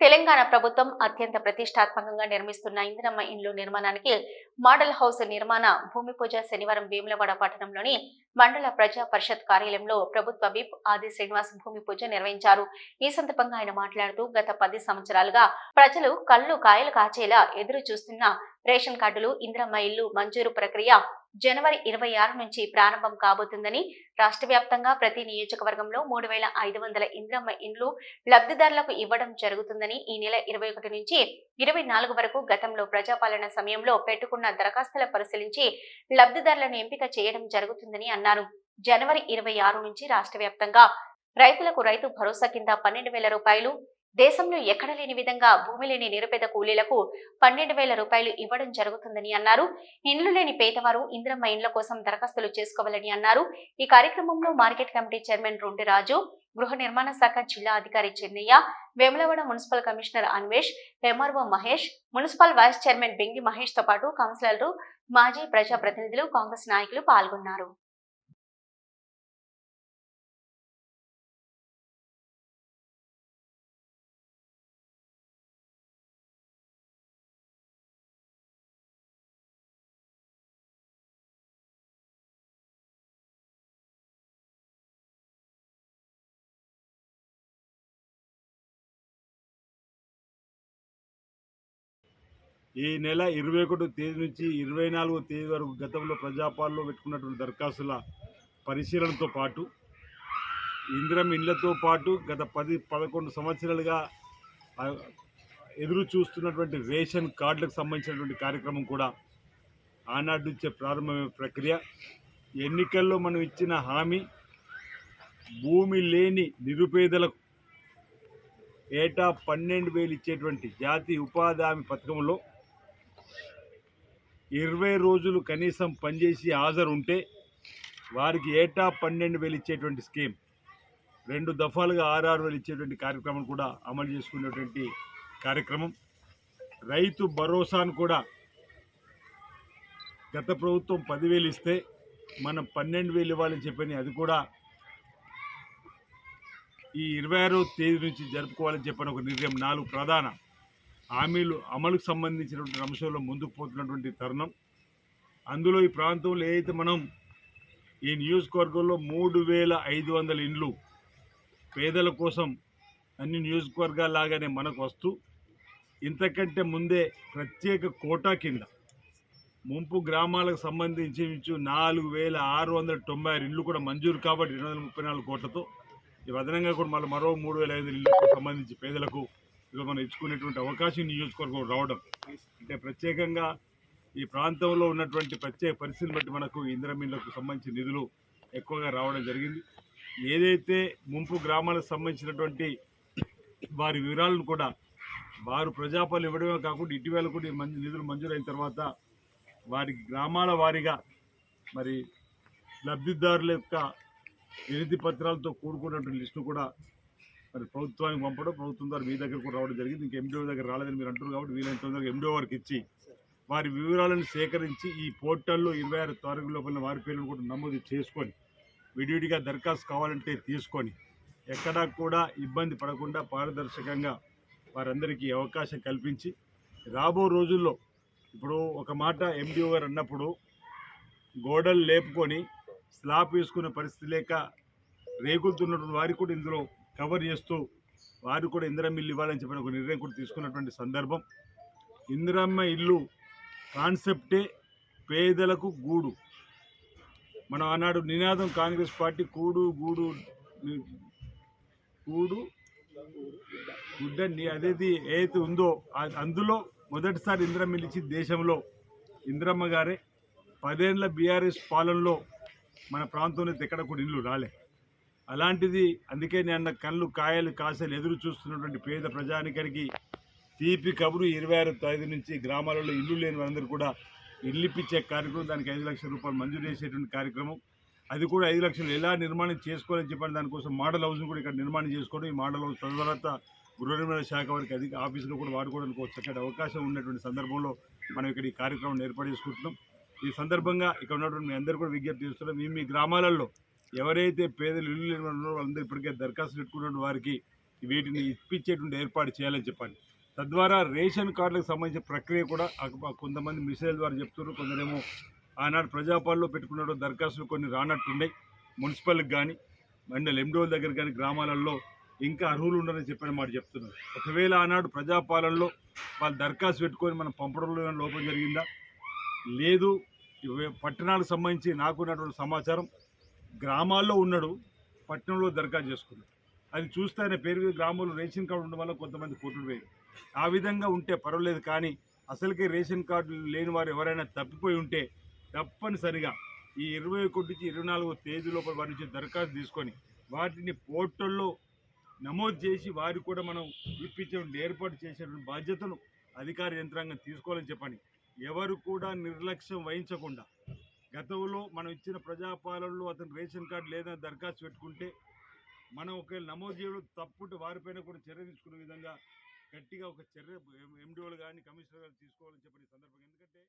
తెలంగాణ ప్రభుత్వం అత్యంత ప్రతిష్టాత్మకంగా నిర్మిస్తున్న ఇందిరమ్మ ఇండ్లు నిర్మాణానికి మోడల్ హౌస్ నిర్మాణ భూమి పూజ శనివారం వేములవాడ పట్టణంలోని మండల ప్రజా పరిషత్ కార్యాలయంలో ప్రభుత్వ విప్ ఆది శ్రీనివాస్ భూమి పూజ నిర్వహించారు. ఈ సందర్భంగా ఆయన మాట్లాడుతూ గత పది సంవత్సరాలుగా ప్రజలు కళ్ళు కాయలు కాచేలా ఎదురు చూస్తున్న రేషన్ కార్డులు ఇందిరమ్మ ఇల్లు మంజూరు ప్రక్రియ జనవరి ఇరవై ఆరు నుంచి ప్రారంభం కాబోతుందని రాష్ట్ర వ్యాప్తంగా ప్రతి నియోజకవర్గంలో మూడు వేల ఐదు వందల ఇంద్రమ్మ ఇండ్లు లబ్ధిదారులకు ఇవ్వడం జరుగుతుందని ఈ నెల ఇరవై ఒకటి నుంచి ఇరవై నాలుగు వరకు గతంలో ప్రజాపాలన సమయంలో పెట్టుకున్న దరఖాస్తుల పరిశీలించి లబ్ధిదారులను ఎంపిక చేయడం జరుగుతుందని అన్నారు. జనవరి ఇరవై ఆరు నుంచి రాష్ట్ర వ్యాప్తంగా రైతులకు రైతు భరోసా కింద పన్నెండు వేల రూపాయలు దేశంలో ఎక్కడ లేని విధంగా భూమి లేని నిరుపేద కూలీలకు పన్నెండు వేల రూపాయలు ఇవ్వడం జరుగుతుందని అన్నారు. ఇండ్లు లేని పేదవారు ఇంద్రమ్మ ఇండ్ల కోసం దరఖాస్తులు చేసుకోవాలని అన్నారు. ఈ కార్యక్రమంలో మార్కెట్ కమిటీ చైర్మన్ రొండిరాజు గృహ నిర్మాణ శాఖ జిల్లా అధికారి Chennaiah Vemulawada municipal commissioner Anvesh MRO Mahesh municipal vice chairman Bengi మహేష్తో పాటు కౌన్సిలర్లు మాజీ ప్రజాప్రతినిధులు కాంగ్రెస్ నాయకులు పాల్గొన్నారు. ఈ నెల ఇరవై ఒకటో తేదీ నుంచి ఇరవై నాలుగో తేదీ వరకు గతంలో ప్రజాపాలలో పెట్టుకున్నటువంటి దరఖాస్తుల పరిశీలనతో పాటు ఇందిరం ఇళ్ళతో పాటు గత పది పదకొండు సంవత్సరాలుగా ఎదురు చూస్తున్నటువంటి రేషన్ కార్డులకు సంబంధించినటువంటి కార్యక్రమం కూడా ఆనాటి నుంచే ప్రారంభమైన ప్రక్రియ. ఎన్నికల్లో మనం ఇచ్చిన హామీ భూమి లేని నిరుపేదలకు ఏటా పన్నెండు వేలు ఇచ్చేటువంటి జాతీయ ఉపాధి హామీ పథకంలో ఇరవై రోజులు కనీసం పనిచేసి హాజరు ఉంటే వారికి ఏటా పన్నెండు వేలు ఇచ్చేటువంటి స్కీమ్. రెండు దఫాలుగా ఆరు వేలు ఇచ్చేటువంటి కార్యక్రమం కూడా అమలు చేసుకునేటువంటి కార్యక్రమం. రైతు భరోసాను కూడా గత ప్రభుత్వం పదివేలు ఇస్తే మనం పన్నెండు వేలు ఇవ్వాలని చెప్పని అది కూడా ఈ ఇరవై ఆరో తేదీ నుంచి జరుపుకోవాలని చెప్పిన ఒక నిర్ణయం నాలుగు ప్రధాన హామీలు అమలుకు సంబంధించినటువంటి అంశంలో ముందుకు పోతున్నటువంటి తరుణం. అందులో ఈ ప్రాంతంలో ఏదైతే మనం ఈ నియోజకవర్గంలో మూడు వేల ఐదు వందల ఇండ్లు పేదల కోసం అన్ని నియోజకవర్గాల్లాగానే మనకు వస్తూ ఇంతకంటే ముందే ప్రత్యేక కోటా కింద ముంపు గ్రామాలకు సంబంధించి నాలుగు వేల ఆరు వందల తొంభై ఆరు ఇళ్ళు కూడా మంజూరు కాబట్టి రెండు వందల ముప్పై నాలుగు కోట్లతో ఈ అదనంగా కూడా మళ్ళీ మరో మూడు వేల ఐదు ఇళ్ళకు సంబంధించి పేదలకు ఇక మనం ఇచ్చుకునేటువంటి అవకాశం నియోజకవర్గం రావడం. అంటే ప్రత్యేకంగా ఈ ప్రాంతంలో ఉన్నటువంటి ప్రత్యేక పరిస్థితిని బట్టి మనకు ఇంద్రమీన్లకు సంబంధించిన నిధులు ఎక్కువగా రావడం జరిగింది. ఏదైతే ముంపు గ్రామాలకు సంబంధించినటువంటి వారి వివరాలను కూడా వారు ప్రజాపాలు ఇవ్వడమే కాకుండా ఇటీవల కూడా ఈ నిధులు మంజూరైన తర్వాత వారి గ్రామాల వారీగా మరి లబ్ధిదారుల యొక్క వినతి పత్రాలతో కూడుకున్నటువంటి లిస్టు కూడా మరి ప్రభుత్వానికి పంపడం ప్రభుత్వం ద్వారా మీ దగ్గర కూడా రావడం జరిగింది. ఇంక ఎండిఓ దగ్గర రాలేదని మీరు అంటారు కాబట్టి వీలైన తొందరగా ఎండిఓ వారికి ఇచ్చి వారి వివరాలను సేకరించి ఈ పోర్టల్లో ఇరవై ఆరు తారీఖు లోపల వారి పేర్లను కూడా నమోదు చేసుకొని విడివిడిగా దరఖాస్తు కావాలంటే తీసుకొని ఎక్కడా కూడా ఇబ్బంది పడకుండా పారదర్శకంగా వారందరికీ అవకాశం కల్పించి రాబో రోజుల్లో ఇప్పుడు ఒక మాట ఎండిఓ గారు అన్నప్పుడు గోడలు లేపుకొని స్లాబ్ వేసుకునే పరిస్థితి లేక రేగులుతున్నటువంటి వారికి కూడా ఇందులో కవర్ చేస్తూ వారు కూడా ఇందిరమ్మ ఇల్లు ఇవ్వాలని చెప్పిన ఒక నిర్ణయం కూడా తీసుకున్నటువంటి సందర్భం. ఇందిరమ్మ ఇల్లు కాన్సెప్టే పేదలకు గూడు. మనం ఆనాడు నినాదం కాంగ్రెస్ పార్టీ కూడు గూడు కూడు గుడ్డ అదేది ఏదైతే ఉందో అందులో మొదటిసారి ఇందిరమ్మ ఇచ్చి దేశంలో ఇందిరమ్మ గారే. పదేళ్ళ బీఆర్ఎస్ పాలనలో మన ప్రాంతంలో అయితే ఎక్కడ కూడా ఇల్లు రాలే. అలాంటిది అందుకే నేను అన్న కళ్ళు కాయలు కాసలు ఎదురు చూస్తున్నటువంటి పేద ప్రజానికరికి తీపి కబురు ఇరవై ఆరు తేదీ నుంచి గ్రామాలలో ఇల్లు లేని వారందరూ కూడా ఇల్లు ఇప్పించే కార్యక్రమం దానికి ఐదు లక్షల రూపాయలు మంజూరు చేసేటువంటి కార్యక్రమం. అది కూడా ఐదు లక్షలు ఎలా నిర్మాణం చేసుకోవాలని చెప్పండి దానికోసం మోడల్ హౌస్ కూడా ఇక్కడ నిర్మాణం చేసుకోవడం ఈ మోడల్ హౌస్ తర్వాత గృహ నిర్మాణ శాఖ వారికి అధిక ఆఫీసులో కూడా వాడుకోవడానికి చక్కటి అవకాశం ఉన్నటువంటి సందర్భంలో మనం ఇక్కడ ఈ కార్యక్రమం ఏర్పాటు చేసుకుంటున్నాం. ఈ సందర్భంగా ఇక్కడ ఉన్నటువంటి మీ అందరూ కూడా విజ్ఞప్తి చేస్తున్నాం మీ మీ గ్రామాలలో ఎవరైతే పేదలు ఇల్లు లేని ఉన్నారో వాళ్ళందరూ ఇప్పటికే దరఖాస్తు పెట్టుకున్న వారికి వీటిని ఇప్పించేటువంటి ఏర్పాటు చేయాలని చెప్పండి తద్వారా రేషన్ కార్డులకు సంబంధించిన ప్రక్రియ కూడా కొంతమంది మిసైల్ ద్వారా చెప్తున్నారు కొందరేమో ఆనాడు ప్రజాపాలలో పెట్టుకున్న దరఖాస్తులు కొన్ని రానట్టున్నాయి మున్సిపల్కి కానీ మండల ఎండోల దగ్గర కానీ గ్రామాలలో ఇంకా అర్హులు ఉండరని చెప్పిన మాట చెప్తున్నారు. ఒకవేళ ఆనాడు ప్రజాపాలనలో వాళ్ళు దరఖాస్తు పెట్టుకొని మనం పంపడంలో లోపం జరిగిందా? లేదు. పట్టణాలకు సంబంధించి నాకున్నటువంటి సమాచారం గ్రామాల్లో ఉన్నాడు పట్టణంలో దరఖాస్తు చేసుకున్నాడు. అది చూస్తే ఆయన పేరు మీద గ్రామంలో రేషన్ కార్డు ఉండడం వల్ల కొంతమంది కోట్లు పోయారు ఆ విధంగా ఉంటే పర్వాలేదు కానీ అసలుకే రేషన్ కార్డు లేని వారు ఎవరైనా తప్పిపోయి ఉంటే తప్పనిసరిగా ఈ ఇరవై ఒకటి నుంచి ఇరవై నాలుగో తేదీ లోపల వారి నుంచి దరఖాస్తు తీసుకొని వాటిని పోర్టల్లో నమోదు చేసి వారికి కూడా మనం ఇప్పించే ఏర్పాటు చేసేటువంటి బాధ్యతను అధికార యంత్రాంగం తీసుకోవాలని చెప్పండి ఎవరు కూడా నిర్లక్ష్యం వహించకుండా గతంలో మనం ఇచ్చిన ప్రజాపాలనలో అతను రేషన్ కార్డు లేదని దరఖాస్తు పెట్టుకుంటే మనం ఒకవేళ నమోదు చేయడం తప్పుంటే వారిపైన కూడా చర్య తీసుకునే విధంగా గట్టిగా ఒక చర్య ఎండిఓలు కానీ కమిషనర్ గారు తీసుకోవాలని చెప్పిన సందర్భం సందర్భంగా. ఎందుకంటే